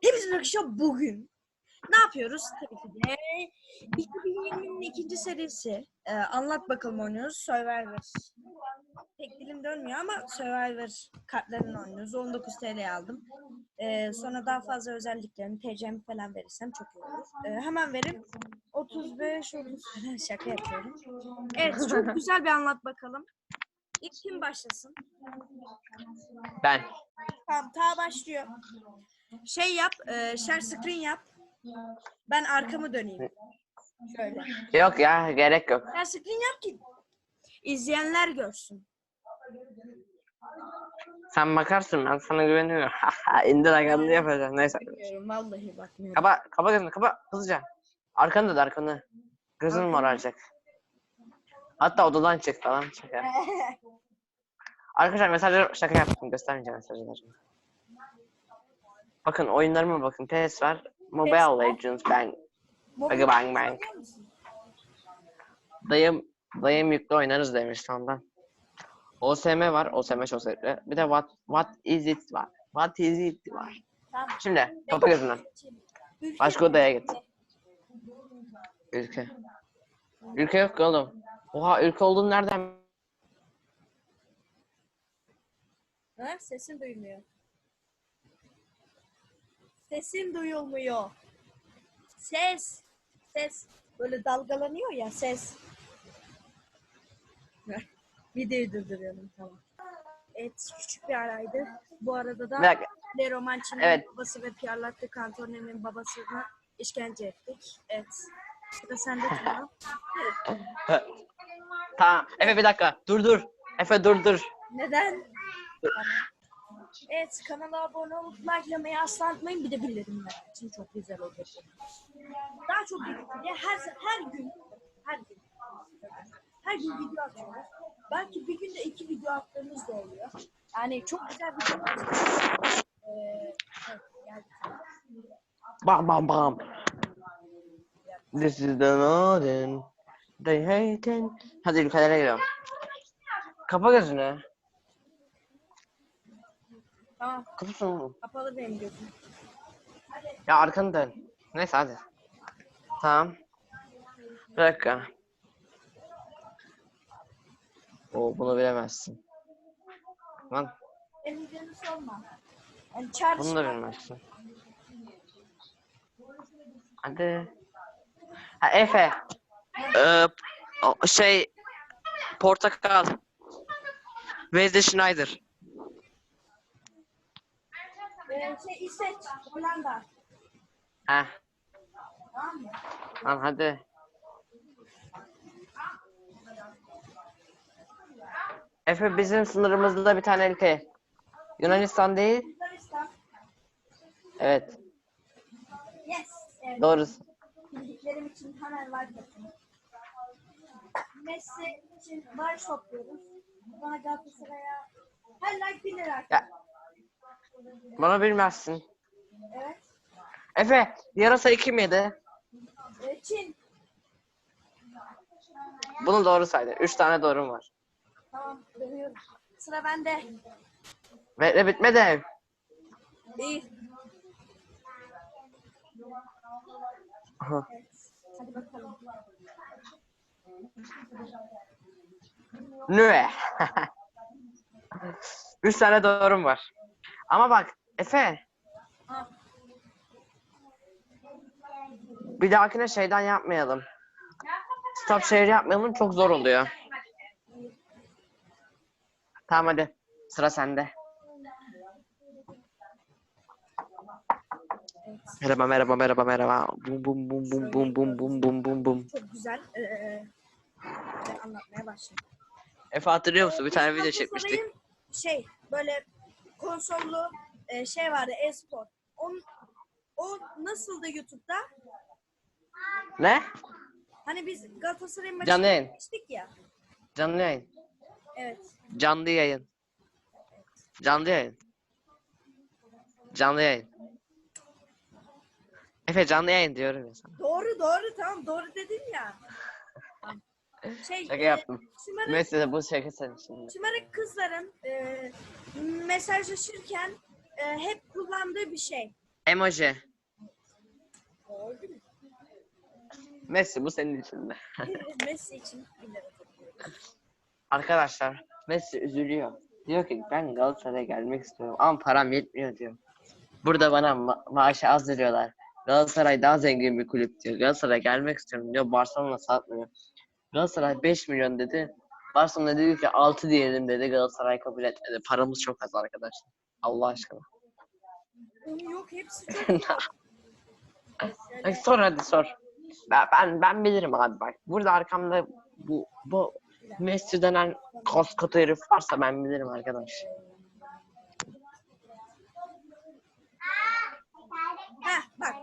Hepsi arkadaşlar bugün ne yapıyoruz? Tabii ki de 2020'nin ikinci serisi. Ee, anlat bakalım oynuyoruz. Survivor. Pek dilim dönmüyor ama Survivor kartlarını oynuyoruz. 19 TL aldım. Ee, sonra daha fazla özelliklerini, TC'mi falan verirsem çok iyi olur. Ee, hemen verip 35 30 falan şaka yapıyorum. Evet çok güzel bir anlat bakalım. İlk kim başlasın? Ben. Tamam ta başlıyor. Şey yap, e, share screen yap. Ben arkamı döneyim. Şöyle. Yok ya gerek yok. Share screen yap ki izleyenler görsün. Sen bakarsın ben sana güveniyorum. İndir ayağını yapacağım. Neyse. Bilmiyorum vallahi bakmıyorum. Kapa, kapa gözünü kapa hızlıca. Arkanı da arkanı. Gözün moraracak. Hatta odadan çık falan. Şaka. Arkadaşlar mesajlar şaka yaptım. Göstermeyeceğim mesajları. Bakın oyunlarıma bakın. PS var. Mobile Legends Bang. Bang bang bang. Dayım dayım yüklü oynarız demiş ondan. OSM var. OSM çok zevkli. Bir de what what is it var. What is it var. Tamam. Şimdi kapa gözünden. Başka odaya git. Ülke. Ülke yok oğlum. Oha ülke olduğunu nereden? Ha, sesin duymuyor. Sesin duyulmuyor. Ses. Ses. Böyle dalgalanıyor ya ses. Videoyu durduruyorum tamam. Evet küçük bir araydı. Bu arada da. Le Romanci'nin Evet. babası ve Pierre Latte Cantone'nin babasına işkence ettik. Evet. Sıra sende tamam. Tamam. Efe bir dakika. Dur dur. Efe dur dur. Neden? Tamam. Evet kanala abone olup likelamayı asla unutmayın. Bir de bildirimler için çok güzel olur. Daha çok bildirimler. Her, her gün her gün her gün video atıyoruz. Belki bir günde iki video attığımız da oluyor. Yani çok güzel video atıyoruz. Ee, evet. Bam bam bam. This is the Northern. They hate it. Hadi ülkelere gidiyorum. Kapa gözünü. Tamam Kapısın. kapalı benim gözüm. Ya arkanı dön. Neyse hadi. Tamam. Bir dakika. Oo bunu bilemezsin. Lan canı sorma. Yani bunu da bilmezsin. Hadi. Ha Efe. Ee, o- şey portakal. Wesley Schneider. Ee, şey İsveç, Hollanda. Heh. Tamam mı? Lan hadi. Efe bizim sınırımızda bir tane ülke. Yunanistan değil. Yunanistan. Evet. Yes. Evet. Doğrusu. Bildiklerim için hemen like atın. Messi için bağış topluyoruz. Bana Galatasaray'a her like 1 lira. Ya. Bana bilmezsin. Evet. Efe, yarasa kim yedi? Çin. Bunu doğru saydı. Üç tane doğrum var. Tamam. Dönüyorum. Sıra bende. Bekle bitmedi. İyi. Aha. Evet. Hadi bakalım. Nüve. Üç tane doğrum var. Ama bak Efe, bir dahakine şeyden yapmayalım. Stop şehir yapmayalım çok zor oluyor. Tamam hadi. Sıra sende. Merhaba merhaba merhaba merhaba. Bum bum bum bum bum bum bum bum bum bum. Çok güzel. Ee, anlatmaya başlayayım. Efe hatırlıyor musun? Bir tane video çekmiştik. Şey böyle konsollu e, şey vardı e-spor. O, o nasıldı YouTube'da? Ne? Hani biz Galatasaray'ın maçını Canlı yayın. izlemiştik ya. Canlı yayın. Evet. Canlı yayın. Canlı yayın. Canlı yayın. Efe canlı yayın diyorum ya sana. Doğru doğru tamam doğru dedin ya. Şey, Şaka e, yaptım. şımarık, Mesela bu şaka senin şimdi. şımarık kızların e, mesajlaşırken e, hep kullandığı bir şey. Emoji. Messi bu senin. Messi için bir lira topluyorum. Arkadaşlar Messi üzülüyor. Diyor ki ben Galatasaray'a gelmek istiyorum ama param yetmiyor diyor. Burada bana ma- maaşı az veriyorlar. Galatasaray daha zengin bir kulüp diyor. Galatasaray'a gelmek istiyorum diyor. Barcelona satmıyor. Galatasaray 5 milyon dedi. Barcelona dedi ki 6 diyelim dedi. Galatasaray kabul etmedi. Paramız çok az arkadaşlar. Allah aşkına. Yok hepsi çok sor hadi sor. Ben, ben, ben bilirim abi bak. Burada arkamda bu bu Messi denen koskoca herif varsa ben bilirim arkadaş. Heh bak.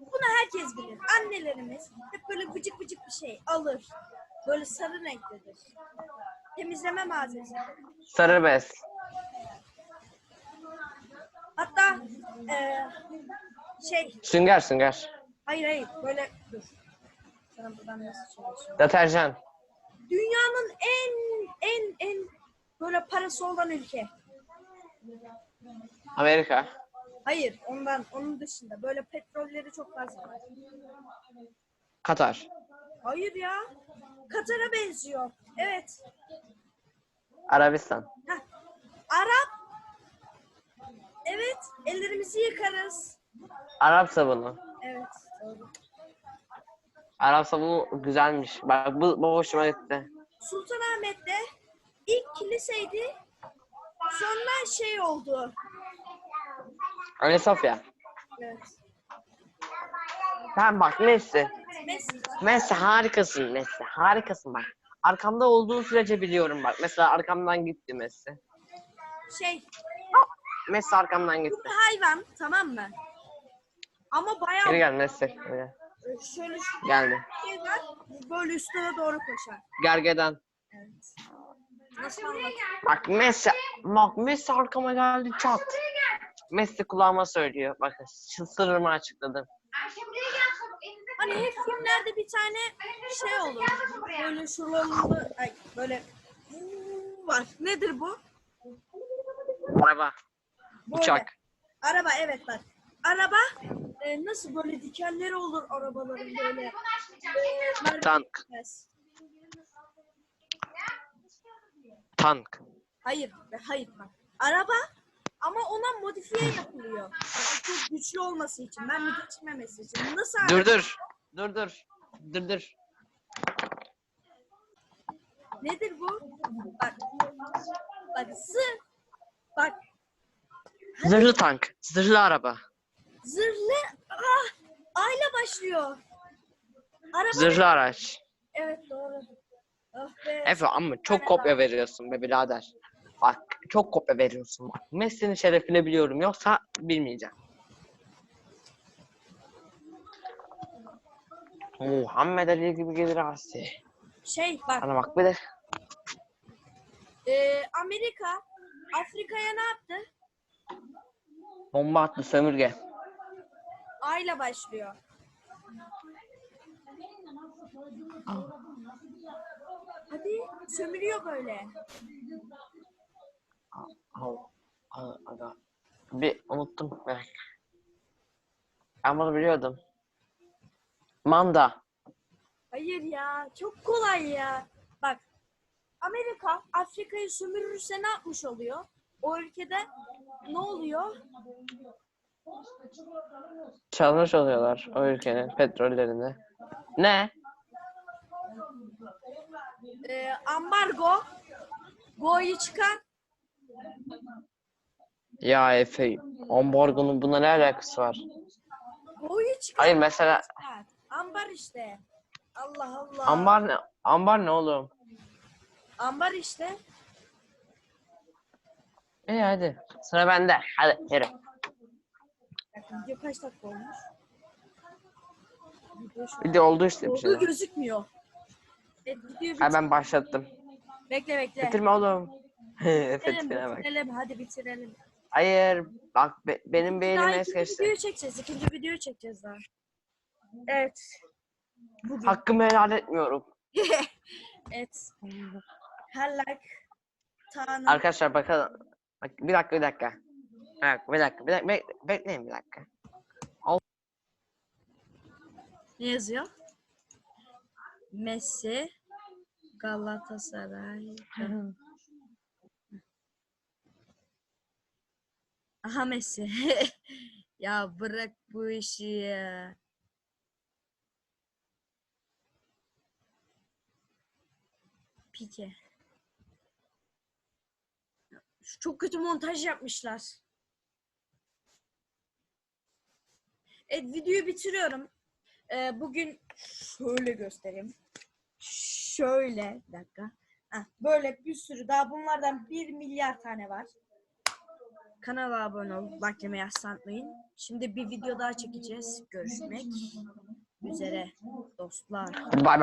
Bunu herkes bilir. Annelerimiz hep böyle vıcık vıcık bir şey alır. Böyle sarı renklidir. Temizleme malzemesi. Sarı bez. Hatta eee şey Sünger sünger. hayır hayır böyle dur. Sana buradan nasıl? Deterjan. Dünyanın en en en böyle parası olan ülke. Amerika. Hayır ondan onun dışında böyle petrolleri çok fazla var. Katar. Hayır ya. Katar'a benziyor. Evet. Arabistan. Heh. Arap. Evet. Ellerimizi yıkarız. Arap sabunu. Evet. Doğru. Arap sabunu güzelmiş. Bak bu, bu hoşuma gitti. Sultanahmet'te ilk kiliseydi. Sonra şey oldu. Ayasofya. Evet. Sen bak Messi. Messi. Harikasın Messi. Harikasın bak. Arkamda olduğun sürece biliyorum bak. Mesela arkamdan gitti Messi. Şey. Messi arkamdan Bu gitti. bir hayvan. Tamam mı? Ama bayağı Geri gel Messi. Geri gel. şöyle şu Geldi. Böyle üstüne doğru koşar. Gergedan. Evet. Nasıl anlatayım? Bak Messi. Bak Messi arkama geldi çat. Messi kulağıma söylüyor. Bakın sırrımı açıkladım. Hani filmlerde bir tane şey olur. Böyle şuralı, ay böyle var. Nedir bu? Araba. Böyle. Uçak. Araba evet bak. Araba e, nasıl böyle dikenleri olur arabaların böyle. E, Tank. gitmez. Tank. Hayır, hayır bak. Araba ama ona modifiye yapılıyor. Çok güçlü olması için, ben geçmemesi için. Nasıl? Dur dur. Dur dur. Dur dur. Nedir bu? Bak. Bak zırh. Bak Zırhlı tank. Zırhlı araba. zırhlı ah, ayla başlıyor. Araba Zırhlı araç. Evet doğru. Oh be. Efe ama çok kopya veriyorsun be birader. Bak çok kopya veriyorsun. Bak Messi'nin şerefine biliyorum yoksa bilmeyeceğim. Muhammed Ali gibi gelir Asi. Şey bak Bana bak bir de e, Amerika Afrika'ya ne yaptı? bomba attı sömürge. Ayla başlıyor. Hadi sömürüyor böyle. Al, al, aga. Bir unuttum. Ben bunu biliyordum. Manda. Hayır ya çok kolay ya. Bak Amerika Afrika'yı sömürürse ne yapmış oluyor? O ülkede ne oluyor? Çalmış oluyorlar o ülkenin petrollerini. Ne? Ee, ambargo Go'yu çıkar. Ya Efe, ambargonun buna ne alakası var? Go'yu çıkar. Hayır mesela. Ambar işte. Allah Allah. ambar ne? Ambar ne oğlum? Ambar işte. İyi hadi. Sıra bende. Hadi yürü. Video kaç dakika olmuş? Video oldu işte bir şey. gözükmüyor. Evet video Ha ben başlattım. Bekle bekle. Bitirme oğlum. Bitirelim, tipine bak. bitirelim. Hadi bitirelim. Hayır. Bak be- benim Daha elim es ikinci geçti. videoyu çekeceğiz. İkinci videoyu çekeceğiz daha. Evet. Bugün. Hakkımı helal etmiyorum. evet. Her like Tanrı. Arkadaşlar bakalım. Bak, bir dakika bir dakika. Evet, bir dakika. Bir dakika. Bek- bekleyin bir dakika. Ne yazıyor? Messi Galatasaray. Aha Messi. ya bırak bu işi ya. Pike. Çok kötü montaj yapmışlar. Evet videoyu bitiriyorum. Ee, bugün şöyle göstereyim. Şöyle bir dakika. Heh, böyle bir sürü daha bunlardan bir milyar tane var. Kanala abone ol, like yemeyi asla unutmayın. Şimdi bir video daha çekeceğiz. Görüşmek üzere dostlar. Bay.